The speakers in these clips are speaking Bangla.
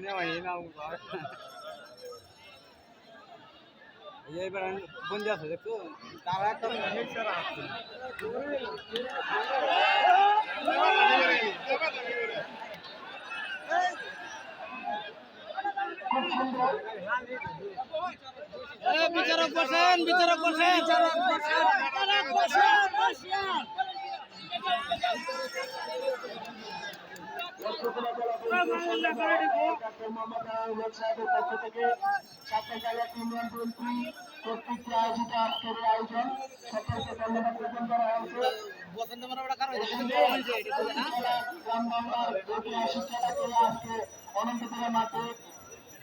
নেওয়া না এইবার বন্ধু আছে দেখো তারা একটা ছাড়া আসছে খুব সুন্দর বিচারক বসেন বিচারক বসেন বিচারক বসেন পক্ষ থেকে সাতটাকালা ইউনিয়ন বিএনপি কর্তৃক আয়োজিত আজকের আয়োজন সকলকে ধন্যবাদ জ্ঞাপন করা হয়েছে গ্রাম বাংলার ঐতিহাসিক মাঠে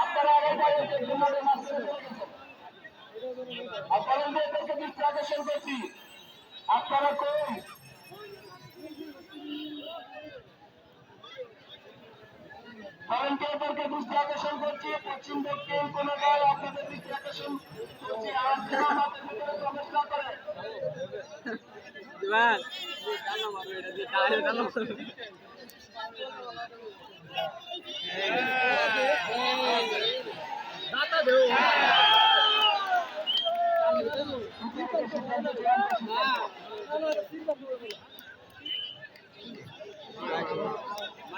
আপনারা আগামীকালকে জুমাদের মাঝখানে চলে গেছেন। আপনাদের এদেরকে দৃষ্টি আকর্ষণ করছি আপনারা কই ভলেন্টিয়ারদেরকে দৃষ্টি আকর্ষণ করছি পশ্চিম দক্ষিণ কোন দল আপনাদের দৃষ্টি আকর্ষণ করছি আর যেন আমাদের ভিতরে প্রবেশ না করে। দিবান জানো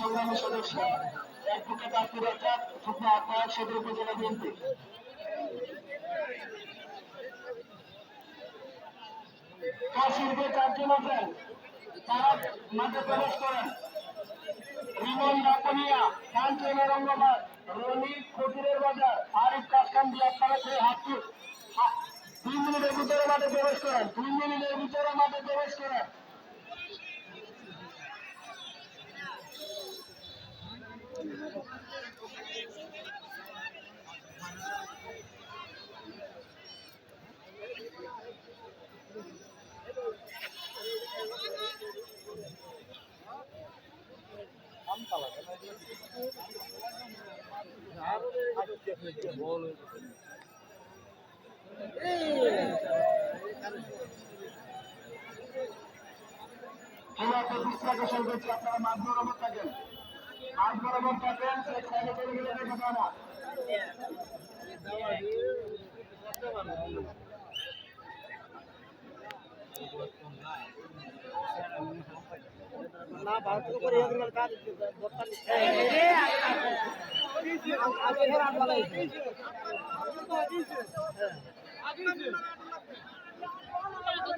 সংগ্রামী সদস্য অ্যাডভোকেট আব্দুর রাজ্জাক যুগ্ম আহ্বায়ক সদর উপজেলা বিএনপি কাশির যে চারজন আছেন তারা মাঠে প্রবেশ করেন রিমন ডাকনিয়া রনি ফকিরের বাজার, আরিফ কাসকান্দি আপনারা সেই হাতটি দুই মিনিটের ভিতরে মাঠে প্রবেশ করেন। দুই মিনিটের ভিতরে মাঠে প্রবেশ করেন। খেলাতে দৃষ্টি আকর্ষণ করছি আপনারা মাঠ বরাবর থাকেন মাঠ বরাবর থাকেন এক সাইডে চলে গেলে দেখা যায় না না ভারত করে এগুলো কাজ দরকার আগে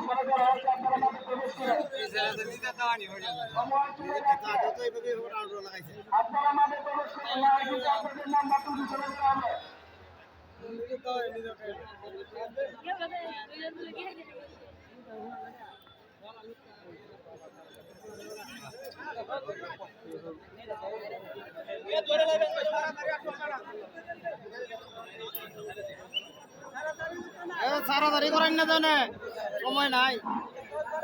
আপনারা মাঠে প্রবেশ করেন সময় চলে যাচ্ছে আপনারা মাঠে প্রবেশ করেন না কিন্তু আপনাদের নাম্বার তুলে চলে যেতে হবে তাড়াতাড়ি করেন না জানে। সময় নাই।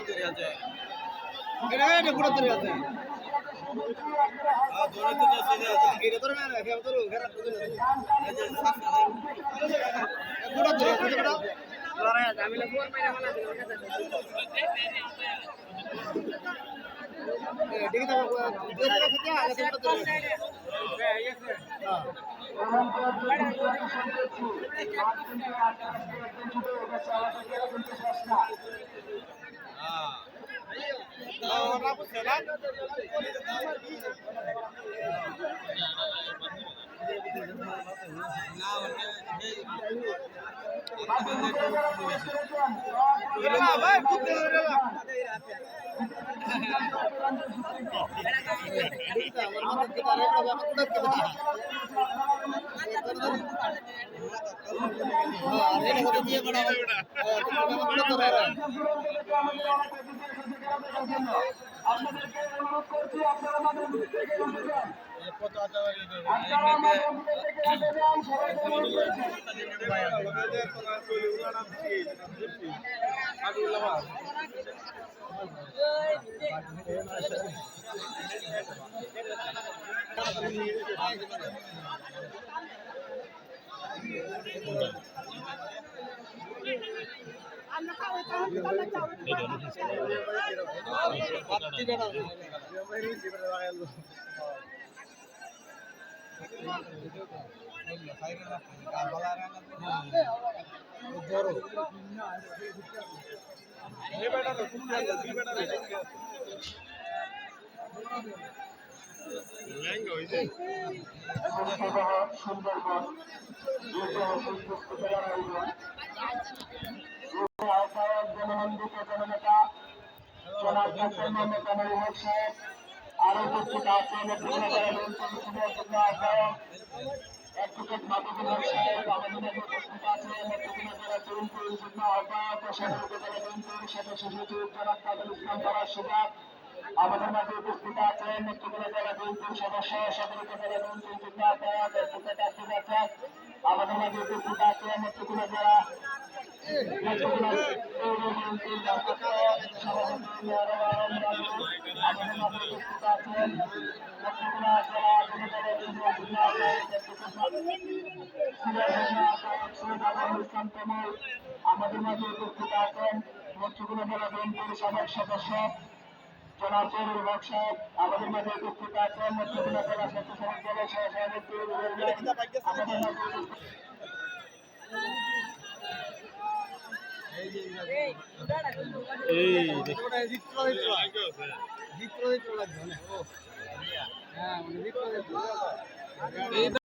তৈরি আছে এটা ধরো ঘেরা পুরো তৈরি আছে এটা ঠিক আছে দুই টাকা খেতে আগে থেকে তৈরি আপনাদেরকে অনুরোধ করছি আপনারা আমাদের থেকে বলতে চান আপনারা আরও উপস্থিত আছেন অ্যাডভোকেট মাহবুবুল সাহেব ইসলাম পরার সুজাত আমাদের মাঝে উপস্থিত আছেন আমাদের মাঝে উপস্থিত আছেন নেত্রকোনা জেলা আমাদের মাঝে উপস্থিত আছেন নেত্রকোনা জেলা সদস্য জনাব জহুরুল হক সাহেব আমাদের মাঝে উপস্থিত আছেন। নেত্রকোনা জেলা স্বেচ্ছাসেবক দলের সহসভাপতি আমাদের মাঝে উপস্থিত এই